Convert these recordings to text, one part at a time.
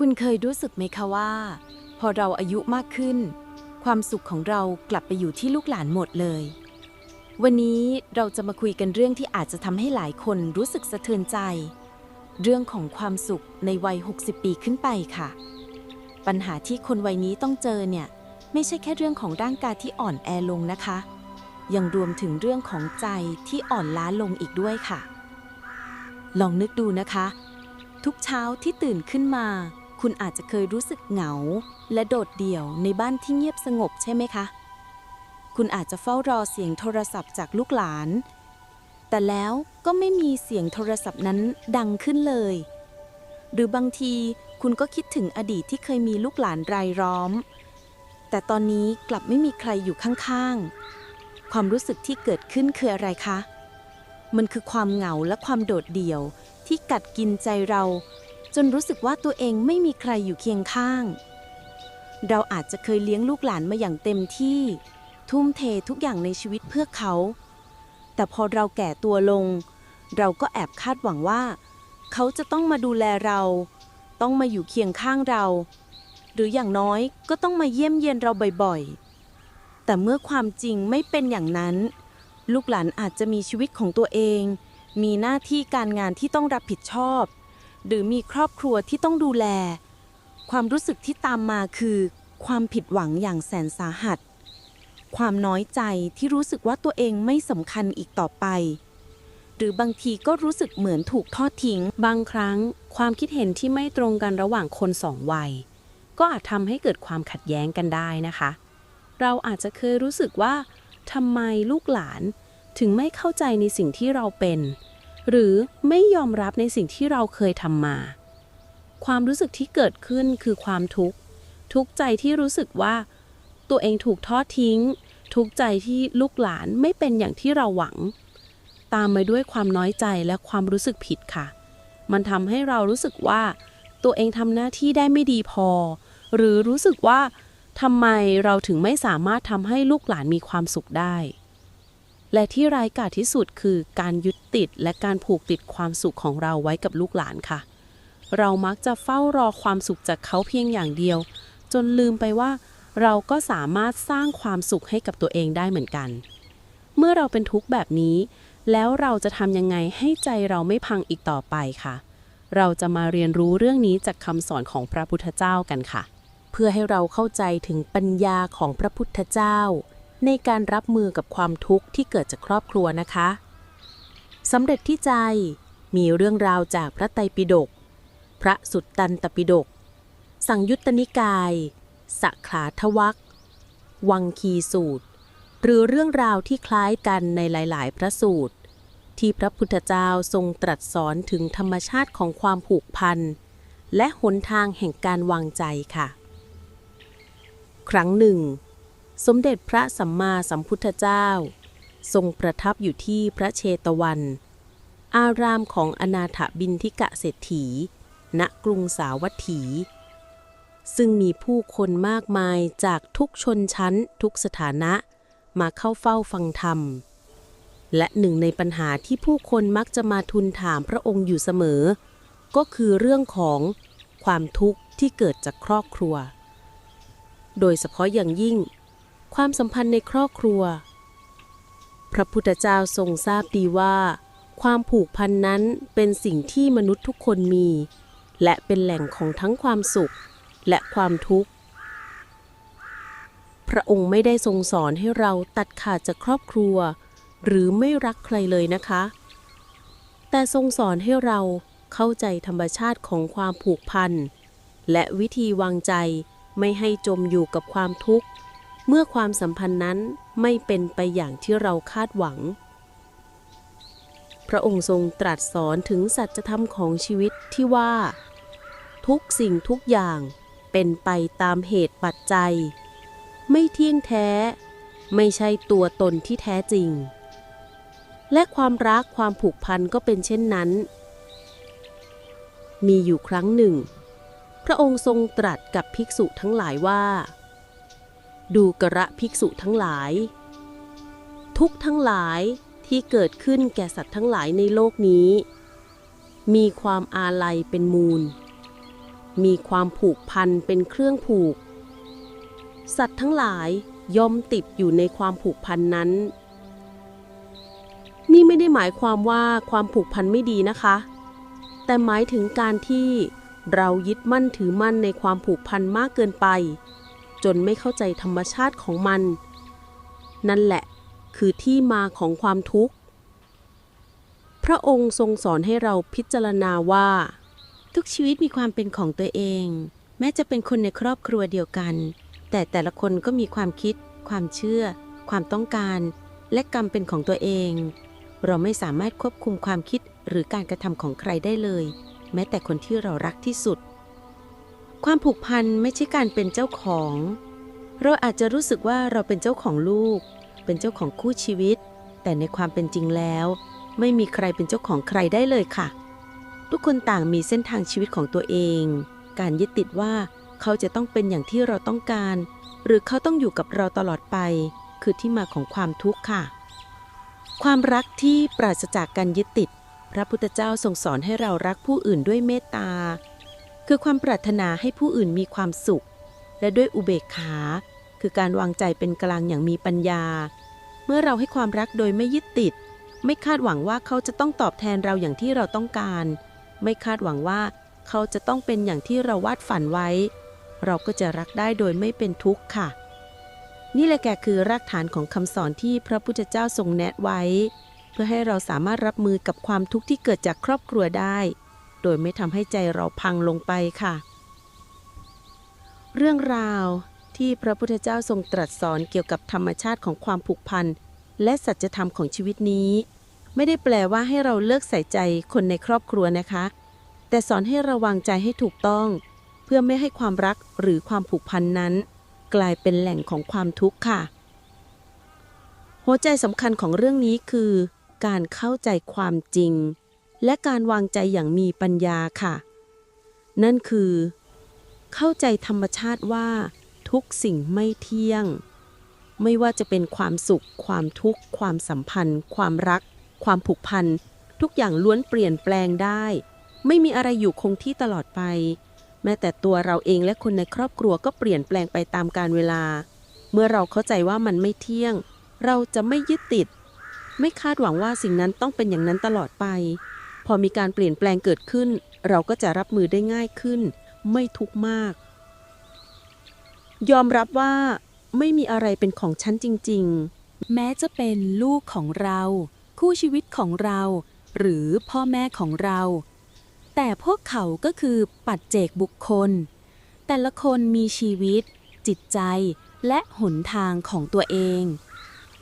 คุณเคยรู้สึกไหมคะว่า พอเราอายุมากขึ้น ความสุขของเรากลับไปอยู่ที่ลูกหลานหมดเลย วันนี้เราจะมาคุยกันเรื่องที่อาจจะทำให้หลายคนรู้สึกสะเทือนใจ เรื่องของความสุขในวัย 60 ปีขึ้นไปค่ะ ปัญหาที่คนวัยนี้ต้องเจอเนี่ย ไม่ใช่แค่เรื่องของร่างกายที่อ่อนแอลงนะคะ ยังรวมถึงเรื่องของใจที่อ่อนล้าลงอีกด้วยค่ะ ลองนึกดูนะคะ ทุกเช้าที่ตื่นขึ้นมา คุณอาจจะเคยรู้สึกเหงา และโดดเดี่ยวในบ้านที่เงียบสงบใช่ไหมคะ คุณอาจจะเฝ้ารอเสียงโทรศัพท์จากลูกหลาน แต่แล้วก็ไม่มีเสียงโทรศัพท์นั้นดังขึ้นเลย หรือบางทีคุณก็คิดถึงอดีตที่เคยมีลูกหลานรายล้อม แต่ตอนนี้กลับไม่มีใครอยู่ข้างๆ ความรู้สึกที่เกิดขึ้นคืออะไรคะ มันคือความเหงาและความโดดเดี่ยวที่กัดกินใจเรา จนรู้สึกว่าตัวเองไม่มีใครอยู่เคียงข้าง เราอาจจะเคยเลี้ยงลูกหลานมาอย่างเต็มที่ ทุ่มเททุกอย่างในชีวิตเพื่อเขา แต่พอเราแก่ตัวลง เราก็แอบคาดหวังว่า เขาจะต้องมาดูแลเรา ต้องมาอยู่เคียงข้างเรา หรืออย่างน้อยก็ต้องมาเยี่ยมเยียนเราบ่อยๆ แต่เมื่อความจริงไม่เป็นอย่างนั้น ลูกหลานอาจจะมีชีวิตของตัวเอง มีหน้าที่การงานที่ต้องรับผิดชอบ หรือมีครอบครัวที่ต้องดูแล ความรู้สึกที่ตามมาคือ ความผิดหวังอย่างแสนสาหัส ความน้อยใจที่รู้สึกว่าตัวเองไม่สำคัญอีกต่อไป หรือบางทีก็รู้สึกเหมือนถูกทอดทิ้ง บางครั้ง ความคิดเห็นที่ไม่ตรงกันระหว่างคนสองวัย ก็อาจทำให้เกิดความขัดแย้งกันได้นะคะ เราอาจจะเคยรู้สึกว่าทำไมลูกหลานถึงไม่เข้าใจในสิ่งที่เราเป็น หรือไม่ยอมรับในสิ่งที่เราเคยทำมา ความรู้สึกที่เกิดขึ้นคือความทุกข์ ทุกข์ใจที่รู้สึกว่า ตัวเองถูกทอดทิ้ง ทุกข์ใจที่ลูกหลานไม่เป็นอย่างที่เราหวัง ตามมาด้วยความน้อยใจและความรู้สึกผิดค่ะ มันทำให้เรารู้สึกว่า ตัวเองทำหน้าที่ได้ไม่ดีพอ หรือรู้สึกว่าทำไมเราถึงไม่สามารถทำให้ลูกหลานมีความสุขได้ และที่ร้ายกาจที่สุดคือการยึดติดและการผูกติดความสุขของเราไว้กับลูกหลานค่ะ เรามักจะเฝ้ารอความสุขจากเขาเพียงอย่างเดียว จนลืมไปว่า เราก็สามารถสร้างความสุขให้กับตัวเองได้เหมือนกัน เมื่อเราเป็นทุกข์แบบนี้ แล้วเราจะทำยังไงให้ใจเราไม่พังอีกต่อไปค่ะ เราจะมาเรียนรู้เรื่องนี้จากคำสอนของพระพุทธเจ้ากันค่ะ เพื่อให้เราเข้าใจถึงปัญญาของพระพุทธเจ้า ในการรับมือกับความทุกข์ที่เกิดจากครอบครัวนะคะสำเร็จที่ใจมีเรื่องราวจากพระไตรปิฎกพระสุตตันตปิฎกสังยุตตนิกายสขาทวักวังคีสูตร หรือเรื่องราวที่คล้ายกันในหลาย ๆ พระสูตร ที่พระพุทธเจ้าทรงตรัสสอนถึงธรรมชาติของความผูกพัน และหนทางแห่งการวางใจค่ะ ครั้งหนึ่ง สมเด็จพระสัมมาสัมพุทธเจ้า ทรงประทับอยู่ที่พระเชตวัน อารามของอนาถบินทิกะเศรษฐี ณกรุงสาวัตถี ซึ่งมีผู้คนมากมายจากทุกชนชั้นทุกสถานะมาเข้าเฝ้าฟังธรรม และหนึ่งในปัญหาที่ผู้คนมักจะมาทูลถามพระองค์อยู่เสมอ ก็คือเรื่องของความทุกข์ที่เกิดจากครอบครัว โดยเฉพาะอย่างยิ่ง ความสัมพันธ์ในครอบครัว พระพุทธเจ้าทรงทราบดีว่า ความผูกพันนั้นเป็นสิ่งที่มนุษย์ทุกคนมี และเป็นแหล่งของทั้งความสุขและความทุกข์ พระองค์ไม่ได้ทรงสอนให้เราตัดขาดจากครอบครัว หรือไม่รักใครเลยนะคะ แต่ทรงสอนให้เราเข้าใจธรรมชาติของความผูกพัน และวิธีวางใจไม่ให้จมอยู่กับความทุกข์ เมื่อความสัมพันธ์นั้นไม่เป็นไปอย่างที่เราคาดหวัง พระองค์ทรงตรัสสอนถึงสัจธรรมของชีวิตที่ว่า ทุกสิ่งทุกอย่างเป็นไปตามเหตุปัจจัย ไม่เที่ยงแท้ ไม่ใช่ตัวตนที่แท้จริง และความรักความผูกพันก็เป็นเช่นนั้น มีอยู่ครั้งหนึ่ง พระองค์ทรงตรัสกับภิกษุทั้งหลายว่า ดูกระภิกษุทั้งหลาย ทุกทั้งหลายที่เกิดขึ้นแก่สัตว์ทั้งหลายในโลกนี้ มีความอาลัยเป็นมูล มีความผูกพันเป็นเครื่องผูก สัตว์ทั้งหลายย่อมติดอยู่ในความผูกพันนั้น นี่ไม่ได้หมายความว่าความผูกพันไม่ดีนะคะ แต่หมายถึงการที่เรายึดมั่นถือมั่นในความผูกพันมากเกินไป จนไม่เข้าใจธรรมชาติของมัน นั่นแหละคือที่มาของความทุกข์ พระองค์ทรงสอนให้เราพิจารณาว่า ทุกชีวิตมีความเป็นของตัวเอง แม้จะเป็นคนในครอบครัวเดียวกัน แต่แต่ละคนก็มีความคิด ความเชื่อ ความต้องการ และกรรมเป็นของตัวเอง เราไม่สามารถควบคุมความคิดหรือการกระทำของใครได้เลย แม้แต่คนที่เรารักที่สุด ความผูกพันไม่ใช่การเป็นเจ้าของ เราอาจจะรู้สึกว่าเราเป็นเจ้าของลูก เป็นเจ้าของคู่ชีวิต แต่ในความเป็นจริงแล้ว ไม่มีใครเป็นเจ้าของใครได้เลยค่ะ ทุกคนต่างมีเส้นทางชีวิตของตัวเอง การยึดติดว่าเขาจะต้องเป็นอย่างที่เราต้องการ หรือเขาต้องอยู่กับเราตลอดไป คือที่มาของความทุกข์ค่ะ ความรักที่ปราศจากการยึดติด พระพุทธเจ้าทรงสอนให้เรารักผู้อื่นด้วยเมตตา คือความปรารถนาให้ผู้อื่นมีความสุข และด้วยอุเบกขา คือการวางใจเป็นกลางอย่างมีปัญญา เมื่อเราให้ความรักโดยไม่ยึดติด ไม่คาดหวังว่าเขาจะต้องตอบแทนเราอย่างที่เราต้องการ ไม่คาดหวังว่าเขาจะต้องเป็นอย่างที่เราวาดฝันไว้ เราก็จะรักได้โดยไม่เป็นทุกข์ค่ะ นี่แหละแกคือรากฐานของคำสอนที่พระพุทธเจ้าทรงแนะไว้ เพื่อให้เราสามารถรับมือกับความทุกข์ที่เกิดจากครอบครัวได้ โดยไม่ทำให้ใจเราพังลงไปค่ะ เรื่องราวที่พระพุทธเจ้าทรงตรัสสอนเกี่ยวกับธรรมชาติของความผูกพันและสัจธรรมของชีวิตนี้ ไม่ได้แปลว่าให้เราเลิกใส่ใจคนในครอบครัวนะคะ แต่สอนให้ระวังใจให้ถูกต้อง เพื่อไม่ให้ความรักหรือความผูกพันนั้น กลายเป็นแหล่งของความทุกข์ค่ะ หัวใจสำคัญของเรื่องนี้คือ การเข้าใจความจริง และการวางใจอย่างมีปัญญาค่ะ นั่นคือ เข้าใจธรรมชาติว่า ทุกสิ่งไม่เที่ยง ไม่ว่าจะเป็นความสุข ความทุกข์ ความสัมพันธ์ ความรัก ความผูกพัน ทุกอย่างล้วนเปลี่ยนแปลงได้ ไม่มีอะไรอยู่คงที่ตลอดไป แม้แต่ตัวเราเองและคนในครอบครัวก็เปลี่ยนแปลงไปตามกาลเวลา เมื่อเราเข้าใจว่ามันไม่เที่ยง เราจะไม่ยึดติด ไม่คาดหวังว่าสิ่งนั้นต้องเป็นอย่างนั้นตลอดไป พอมีการเปลี่ยนแปลงเกิดขึ้น เราก็จะรับมือได้ง่ายขึ้น ไม่ทุกข์มาก ยอมรับว่า ไม่มีอะไรเป็นของฉันจริง ๆ แม้จะเป็นลูกของเรา คู่ชีวิตของเรา หรือพ่อแม่ของเรา แต่พวกเขาก็คือปัจเจกบุคคล แต่ละคนมีชีวิต จิตใจและหนทางของตัวเอง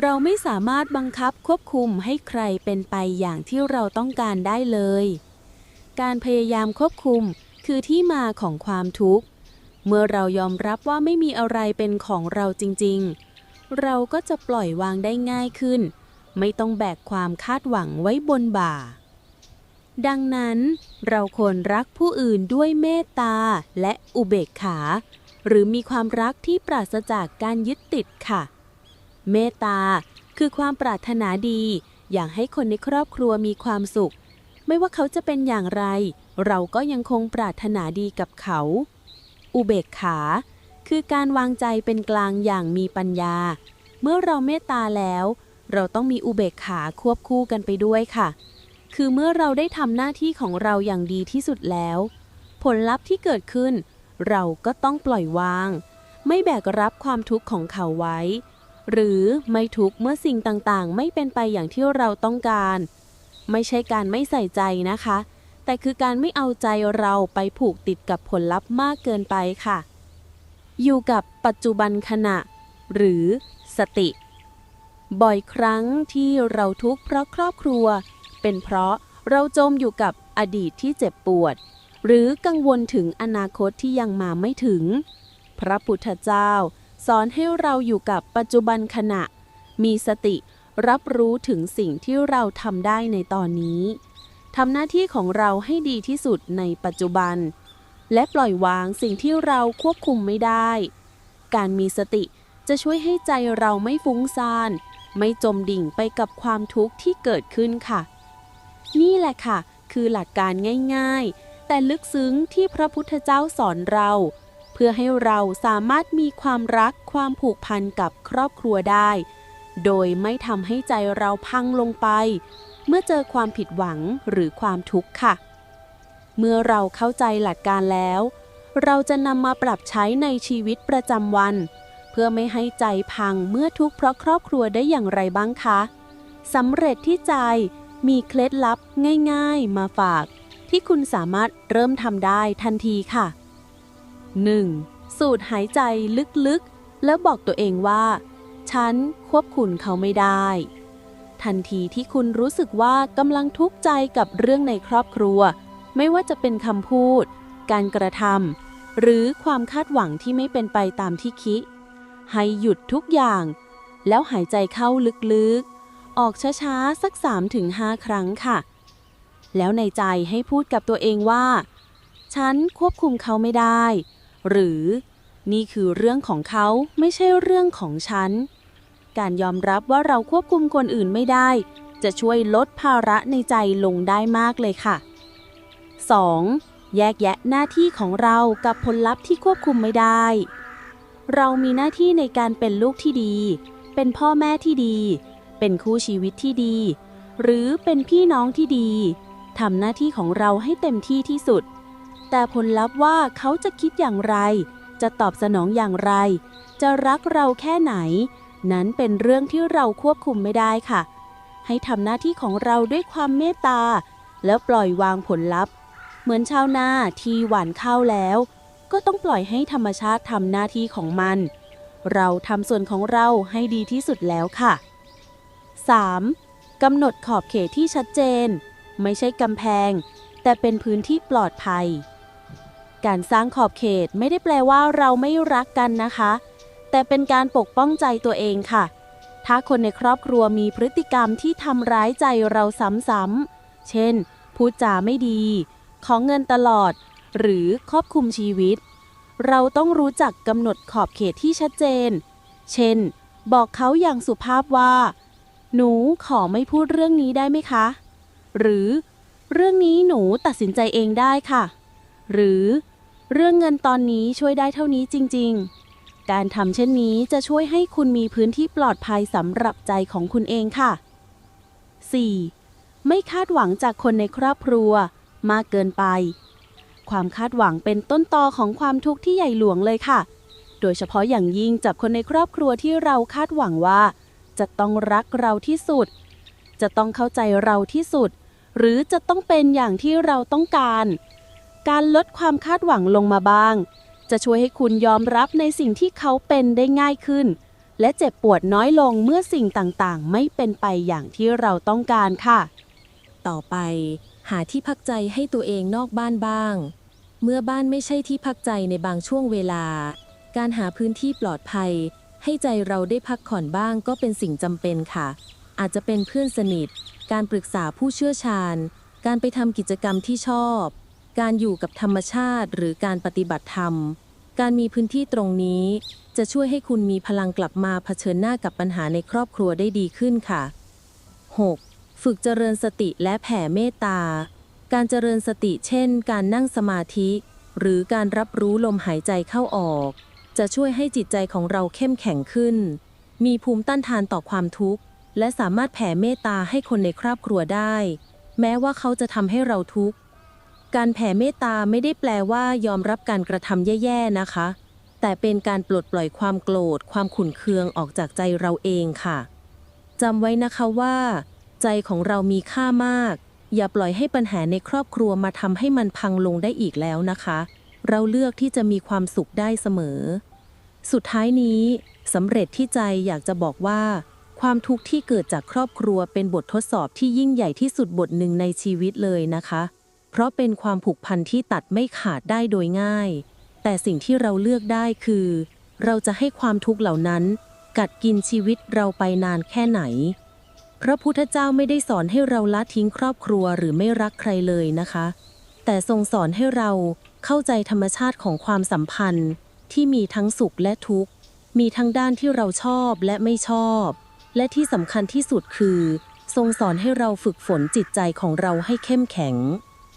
เราไม่สามารถบังคับควบคุมให้ใครเป็นไปอย่างที่เราต้องการได้เลย การพยายามควบคุมคือที่มาของความทุกข์ เมื่อเรายอมรับว่าไม่มีอะไรเป็นของเราจริง ๆ เราก็จะปล่อยวางได้ง่ายขึ้น ไม่ต้องแบกความคาดหวังไว้บนบ่า ดังนั้น เราควรรักผู้อื่นด้วยเมตตาและอุเบกขา หรือมีความรักที่ปราศจากการยึดติดค่ะ เมตตาคือความปรารถนาดี อยากให้คนในครอบครัวมีความสุข ไม่ว่าเขาจะเป็นอย่างไร เราก็ยังคงปรารถนาดีกับเขา อุเบกขา คือการวางใจเป็นกลางอย่างมีปัญญา เมื่อเราเมตตาแล้ว เราต้องมีอุเบกขาควบคู่กันไปด้วยค่ะ คือเมื่อเราได้ทำหน้าที่ของเราอย่างดีที่สุดแล้ว ผลลัพธ์ที่เกิดขึ้น เราก็ต้องปล่อยวาง ไม่แบกรับความทุกข์ของเขาไว้ หรือไม่ทุกข์เมื่อสิ่งต่างๆ ไม่เป็นไปอย่างที่เราต้องการ ไม่ใช่การไม่ใส่ใจนะคะ แต่คือการไม่เอาใจเราไปผูกติดกับผลลัพธ์มากเกินไปค่ะ อยู่กับปัจจุบันขณะ หรือสติ บ่อยครั้งที่เราทุกข์เพราะครอบครัว เป็นเพราะเราจมอยู่กับอดีตที่เจ็บปวด หรือกังวลถึงอนาคตที่ยังมาไม่ถึง พระพุทธเจ้า สอนให้เราอยู่กับปัจจุบันขณะ มีสติรับรู้ถึงสิ่งที่เราทำได้ในตอนนี้ทำหน้าที่ของเราให้ดีที่สุดในปัจจุบัน และปล่อยวางสิ่งที่เราควบคุมไม่ได้ การมีสติจะช่วยให้ใจเราไม่ฟุ้งซ่าน ไม่จมดิ่งไปกับความทุกข์ที่เกิดขึ้นค่ะ นี่แหละค่ะ คือหลักการง่าย ๆ แต่ลึกซึ้งที่พระพุทธเจ้าสอนเรา พื่อให้เราสามารถมีความรักความผูกพันกับครอบครัวได้ โดยไม่ทำให้ใจเราพังลงไป เมื่อเจอความผิดหวังหรือความทุกข์ค่ะ เมื่อเราเข้าใจหลักการแล้ว เราจะนำมาปรับใช้ในชีวิตประจำวัน เพื่อไม่ให้ใจพังเมื่อทุกข์เพราะครอบครัวได้อย่างไรบ้างคะสำเร็จที่ใจมีเคล็ดลับง่าย ๆ มาฝาก ที่คุณสามารถเริ่มทำได้ทันทีค่ะ 1. สูดหายใจลึกๆ แล้วบอกตัวเองว่า ฉันควบคุมเขาไม่ได้ ทันทีที่คุณรู้สึกว่ากำลังทุกข์ใจกับเรื่องในครอบครัว ไม่ว่าจะเป็นคำพูด การกระทำหรือความคาดหวังที่ไม่เป็นไปตามที่คิด ให้หยุดทุกอย่าง แล้วหายใจเข้าลึกๆ ออกช้าๆ สัก 3-5 ครั้งค่ะ แล้วในใจให้พูดกับตัวเองว่า ฉันควบคุมเขาไม่ได้ หรือนี่คือเรื่องของเขาไม่ใช่เรื่องของฉัน การยอมรับว่าเราควบคุมคนอื่นไม่ได้ จะช่วยลดภาระในใจลงได้มากเลยค่ะ 2. แยกแยะหน้าที่ของเรากับผลลัพธ์ที่ควบคุมไม่ได้ เรามีหน้าที่ในการเป็นลูกที่ดี เป็นพ่อแม่ที่ดี เป็นคู่ชีวิตที่ดี หรือเป็นพี่น้องที่ดีทำหน้าที่ของเราให้เต็มที่ที่สุด แต่ผลลัพธ์ว่าเขาจะคิดอย่างไร จะตอบสนองอย่างไร จะรักเราแค่ไหน นั้นเป็นเรื่องที่เราควบคุมไม่ได้ค่ะ ให้ทำหน้าที่ของเราด้วยความเมตตา แล้วปล่อยวางผลลัพธ์ เหมือนชาวนาที่หว่านข้าวแล้ว ก็ต้องปล่อยให้ธรรมชาติทำหน้าที่ของมัน เราทำส่วนของเราให้ดีที่สุดแล้วค่ะ 3. กำหนดขอบเขตที่ชัดเจน ไม่ใช่กำแพง แต่เป็นพื้นที่ปลอดภัย การสร้างขอบเขตไม่ได้แปลว่าเราไม่รักกันนะคะ แต่เป็นการปกป้องใจตัวเองค่ะ ถ้าคนในครอบครัวมีพฤติกรรมที่ทำร้ายใจเราซ้ำๆ เช่น พูดจาไม่ดี ของเงินตลอด หรือครอบคุมชีวิต เราต้องรู้จักกำหนดขอบเขตที่ชัดเจน เช่น บอกเขาอย่างสุภาพว่า หนูขอไม่พูดเรื่องนี้ได้ไหมคะ หรือ เรื่องนี้หนูตัดสินใจเองได้ค่ะหรือ เรื่องเงินตอนนี้ช่วยได้เท่านี้จริง ๆ การทำเช่นนี้จะช่วยให้คุณมีพื้นที่ปลอดภัยสำหรับใจของคุณเองค่ะ 4. ไม่คาดหวังจากคนในครอบครัว มากเกินไป ความคาดหวังเป็นต้นตอของความทุกข์ที่ใหญ่หลวงเลยค่ะ โดยเฉพาะอย่างยิ่งจากคนในครอบครัวที่เราคาดหวังว่า จะต้องรักเราที่สุด จะต้องเข้าใจเราที่สุด หรือจะต้องเป็นอย่างที่เราต้องการ การลดความคาดหวังลงมาบ้าง จะช่วยให้คุณยอมรับในสิ่งที่เขาเป็นได้ง่ายขึ้น และเจ็บปวดน้อยลงเมื่อสิ่งต่างๆ ไม่เป็นไปอย่างที่เราต้องการค่ะ ต่อไป หาที่พักใจให้ตัวเองนอกบ้านบ้าง เมื่อบ้านไม่ใช่ที่พักใจในบางช่วงเวลา การหาพื้นที่ปลอดภัย ให้ใจเราได้พักผ่อนบ้างก็เป็นสิ่งจำเป็นค่ะ อาจจะเป็นเพื่อนสนิท การปรึกษาผู้เชี่ยวชาญ การไปทำกิจกรรมที่ชอบ การอยู่กับธรรมชาติหรือการปฏิบัติธรรม การมีพื้นที่ตรงนี้ จะช่วยให้คุณมีพลังกลับมาเผชิญหน้ากับปัญหาในครอบครัวได้ดีขึ้นค่ะ 6. ฝึกเจริญสติและแผ่เมตตา การเจริญสติเช่น การนั่งสมาธิ หรือการรับรู้ลมหายใจเข้าออก จะช่วยให้จิตใจของเราเข้มแข็งขึ้น มีภูมิต้านทานต่อความทุกข์ และสามารถแผ่เมตตาให้คนในครอบครัวได้ แม้ว่าเขาจะทำให้เราทุกข์ การแผ่เมตตาไม่ได้แปลว่ายอมรับการกระทำแย่ๆนะคะ แต่เป็นการปลดปล่อยความโกรธ ความขุ่นเคืองออกจากใจเราเองค่ะจำไว้นะคะว่า ใจของเรามีค่ามาก อย่าปล่อยให้ปัญหาในครอบครัวมาทำให้มันพังลงได้อีกแล้วนะคะ เราเลือกที่จะมีความสุขได้เสมอ สุดท้ายนี้สำเร็จที่ใจอยากจะบอกว่า ความทุกข์ที่เกิดจากครอบครัวเป็นบททดสอบที่ยิ่งใหญ่ที่สุดบทหนึ่งในชีวิตเลยนะคะ เพราะเป็นความผูกพันที่ตัดไม่ขาดได้โดยง่าย แต่สิ่งที่เราเลือกได้คือ เราจะให้ความทุกข์เหล่านั้น กัดกินชีวิตเราไปนานแค่ไหน พระพุทธเจ้าไม่ได้สอนให้เราละทิ้งครอบครัวหรือไม่รักใครเลยนะคะ แต่ทรงสอนให้เราเข้าใจธรรมชาติของความสัมพันธ์ ที่มีทั้งสุขและทุกข์ มีทั้งด้านที่เราชอบและไม่ชอบ และที่สำคัญที่สุดคือ ทรงสอนให้เราฝึกฝนจิตใจของเราให้เข้มแข็ง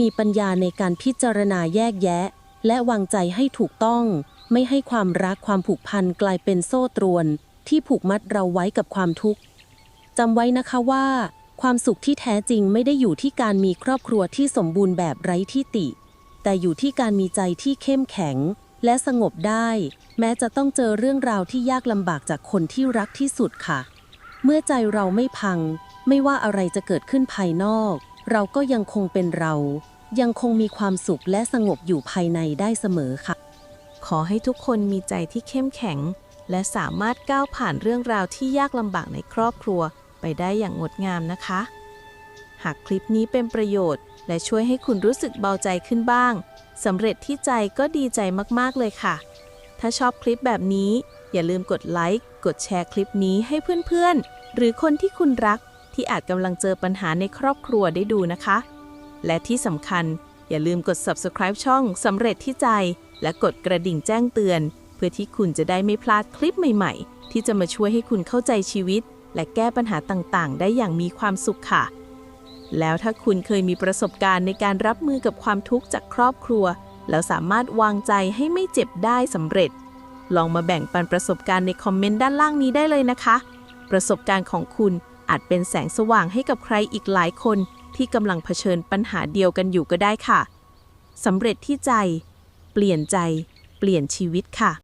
มีปัญญาในการพิจารณาแยกแยะ และวางใจให้ถูกต้อง ไม่ให้ความรักความผูกพันกลายเป็นโซ่ตรวน ที่ผูกมัดเราไว้กับความทุกข์จำไว้นะคะว่า ความสุขที่แท้จริงไม่ได้อยู่ที่การมีครอบครัวที่สมบูรณ์แบบไร้ที่ติ แต่อยู่ที่การมีใจที่เข้มแข็ง และสงบได้ แม้จะต้องเจอเรื่องราวที่ยากลำบากจากคนที่รักที่สุดค่ะ เมื่อใจเราไม่พัง ไม่ว่าอะไรจะเกิดขึ้นภายนอก เราก็ยังคงเป็นเรา ยังคงมีความสุขและสงบอยู่ภายในได้เสมอค่ะ ขอให้ทุกคนมีใจที่เข้มแข็ง และสามารถก้าวผ่านเรื่องราวที่ยากลำบากในครอบครัวไปได้อย่างงดงามนะคะ หากคลิปนี้เป็นประโยชน์ และช่วยให้คุณรู้สึกเบาใจขึ้นบ้างสำเร็จที่ใจก็ดีใจมากๆเลยค่ะ ถ้าชอบคลิปแบบนี้ อย่าลืมกดไลค์ กดแชร์คลิปนี้ให้เพื่อนๆ หรือคนที่คุณรัก ที่อาจกำลังเจอปัญหาในครอบครัวได้ดูนะคะ และที่สำคัญอย่าลืมกด subscribe ช่องสำเร็จที่ใจ และกดกระดิ่งแจ้งเตือน เพื่อที่คุณจะได้ไม่พลาดคลิปใหม่ ๆ ที่จะมาช่วยให้คุณเข้าใจชีวิต และแก้ปัญหาต่างๆ ได้อย่างมีความสุขค่ะ แล้วถ้าคุณเคยมีประสบการณ์ในการรับมือกับความทุกข์จากครอบครัว แล้วสามารถวางใจให้ไม่เจ็บได้สำเร็จ ลองมาแบ่งปันประสบการณ์ในคอมเมนต์ด้านล่างนี้ได้เลยนะคะ ประสบการณ์ของคุณ อาจเป็นแสงสว่างให้กับใครอีกหลายคนที่กำลังเผชิญปัญหาเดียวกันอยู่ก็ได้ค่ะสำเร็จที่ใจ เปลี่ยนใจ เปลี่ยนชีวิตค่ะ